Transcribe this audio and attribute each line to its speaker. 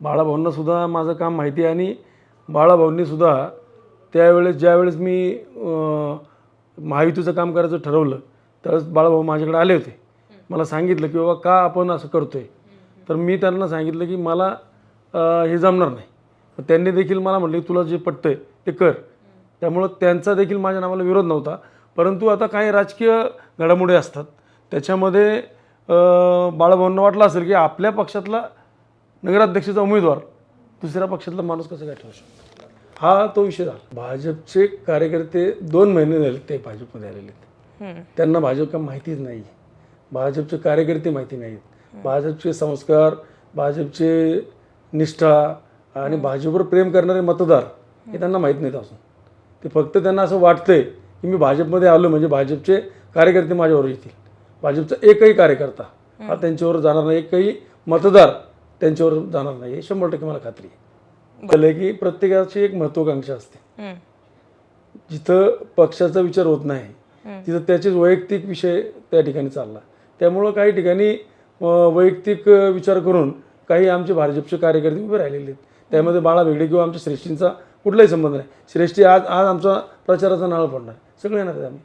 Speaker 1: बाळाभाऊंनासुद्धा माझं काम माहिती आहे आणि बाळाभाऊंनीसुद्धा त्यावेळेस ज्यावेळेस मी महायुतीचं काम करायचं ठरवलं त्यावेळेस बाळाभाऊ माझ्याकडे आले होते. मला सांगितलं की बाबा का आपण असं करतो आहे तर मी त्यांना सांगितलं की मला हे जमणार नाही. त्यांनी देखील मला म्हटलं की तुला जे पटतंय ते कर. त्यामुळं त्यांचा देखील माझ्या नावाला विरोध नव्हता. परंतु आता काही राजकीय घडामोडी असतात. त्याच्यामध्ये बाळाभाऊंना वाटलं असेल की आपल्या पक्षातला नगराध्यक्षाचा उमेदवार दुसऱ्या पक्षातला माणूस कसं काय ठरू शकतो? हा तो विषय झाला. भाजपचे कार्यकर्ते दोन महिने झाले ते भाजपमध्ये आलेले आहेत. त्यांना भाजप का माहितीच नाही. भाजपचे कार्यकर्ते माहिती नाहीत. भाजपचे संस्कार भाजपचे निष्ठा आणि भाजपवर प्रेम करणारे मतदार हे त्यांना माहीत नाहीत असून ते फक्त त्यांना असं वाटतंय की मी भाजपमध्ये आलो म्हणजे भाजपचे कार्यकर्ते माझ्यावर येतील. भाजपचा एकही कार्यकर्ता हा त्यांच्यावर जाणार नाही. एकही मतदार त्यांच्यावर जाणार नाही. हे शंभर टक्के मला खात्री आहे. झालं की प्रत्येकाची एक महत्त्वाकांक्षा असते. जिथं पक्षाचा विचार होत नाही तिथं त्याचेच वैयक्तिक विषय त्या ठिकाणी चालला. त्यामुळं काही ठिकाणी वैयक्तिक विचार करून काही आमचे भाजपचे कार्यकर्ते उभे राहिलेले आहेत. त्यामध्ये बाळा भेगडे किंवा आमच्या श्रेष्ठींचा कुठलाही संबंध नाही. श्रेष्ठी आज आज आमचा प्रचाराचा नाळ पडणार सगळे येणार आहेत आम्ही.